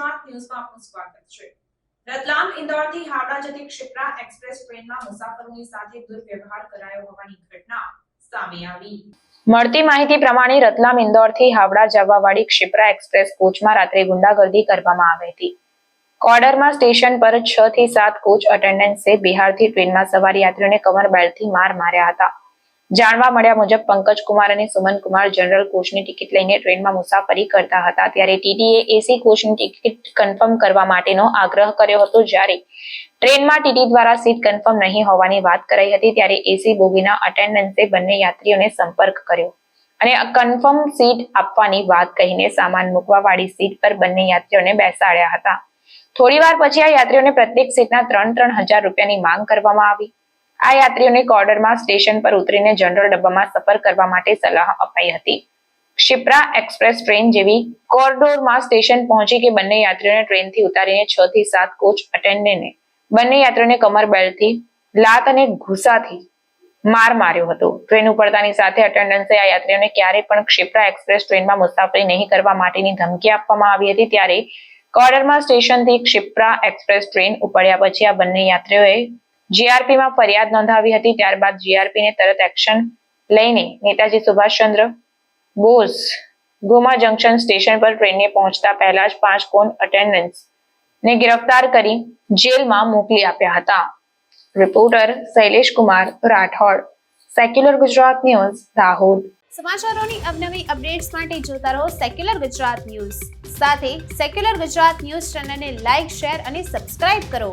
ન્યૂઝમાં આપનું સ્વાગત છે. રતલામ, ઇન્દોરથી હાવડા જતી ક્ષિપ્રા એક્સપ્રેસ ટ્રેનમાં મુસાફરોની સાથે દુર્વ્યવહાર કરાયો હોવાની ઘટના સામે આવી. મળતી માહિતી પ્રમાણે રતલામ, ઇન્દોરથી હાવડા જવાવાળી ક્ષિપ્રા એક્સપ્રેસ કોચમાં રાત્રે ગુંડાગર્દી કરવામાં આવી હતી. કોડરમાં સ્ટેશન પર છ થી સાત કોચ અટેન્ડન્સે બિહારથી ટ્રેનમાં સવાર યાત્રીઓને કમર બેલ્ટથી માર માર્યા હતા. જાણવા મળ્યા મુજબ પંકજ કુમાર અને સુમન કુમાર જનરલ કોચની ટિકિટ લઈને ટ્રેનમાં મુસાફરી કરતા હતા. ત્યારે ટીટીએ એસી કોચની ટિકિટ કન્ફર્મ કરવા માટેનો આગ્રહ કર્યો હતો. જ્યારે ટ્રેનમાં ટીટી દ્વારા સીટ કન્ફર્મ નહીં હોવાની વાત કરાઈ હતી, ત્યારે એસી બોગીના અટેન્ડન્સે બંને યાત્રીઓને સંપર્ક કર્યો અને કન્ફર્મ સીટ આપવાની વાત કહીને સામાન મૂકવા વાળી સીટ પર બંને યાત્રીઓને બેસાડ્યા હતા. થોડીવાર પછી આ યાત્રીઓને પ્રત્યેક સીટના ત્રણ ત્રણ હજાર રૂપિયાની માંગ કરવામાં આવી. આ યાત્રીઓને કોર્ડરમાં સ્ટેશન પર ઉતરીને જનરલ ડબ્બામાં સફર કરવા માટે સલાહ અપાઈ હતી. ક્ષિપ્રા એક્સપ્રેસ ટ્રેન જેવી કોરિડોરમાં સ્ટેશન પહોંચી કે બંને યાત્રીઓને ટ્રેનથી ઉતારીને છ થી સાત કોચ અટેન્ડન્ટને બંને યાત્રીઓને કમર બેલ્ટથી લાત અને ઘુસાથી માર માર્યો હતો. ટ્રેન ઉપડતાની સાથે અટેન્ડન્સે આ યાત્રીઓને ક્યારે પણ ક્ષિપ્રા એક્સપ્રેસ ટ્રેનમાં મુસાફરી નહીં કરવા માટેની ધમકી આપવામાં આવી હતી. ત્યારે કોર્ડરમાં સ્ટેશનથી ક્ષિપ્રા એક્સપ્રેસ ટ્રેન ઉપડ્યા પછી આ બંને યાત્રીઓએ જીઆરપી માં ફરિયાદ નોંધાવી હતી, ત્યારબાદ જીઆરપીને તરત એક્શન લઈને નેતાજી સુભાષચંદ્ર બોઝ ગોમા જંકશન સ્ટેશન પર ટ્રેનને પહોંચતા પહેલા જ પાંચ કોન અટેન્ડન્સ ને ગિરફ્તાર કરી જેલમાં મોકલી આપ્યા હતા. Reporter Shailesh Kumar Rathod. Secular Gujarat news, Dahod. સમાચારોની અવનવી અપડેટ્સ માટે જોતા રહો સેક્યુલર ગુજરાત ન્યૂઝ. સાથે સેક્યુલર ગુજરાત ન્યૂઝ ચેનલને લાઇક શેર અને સબસ્ક્રાઇબ કરો.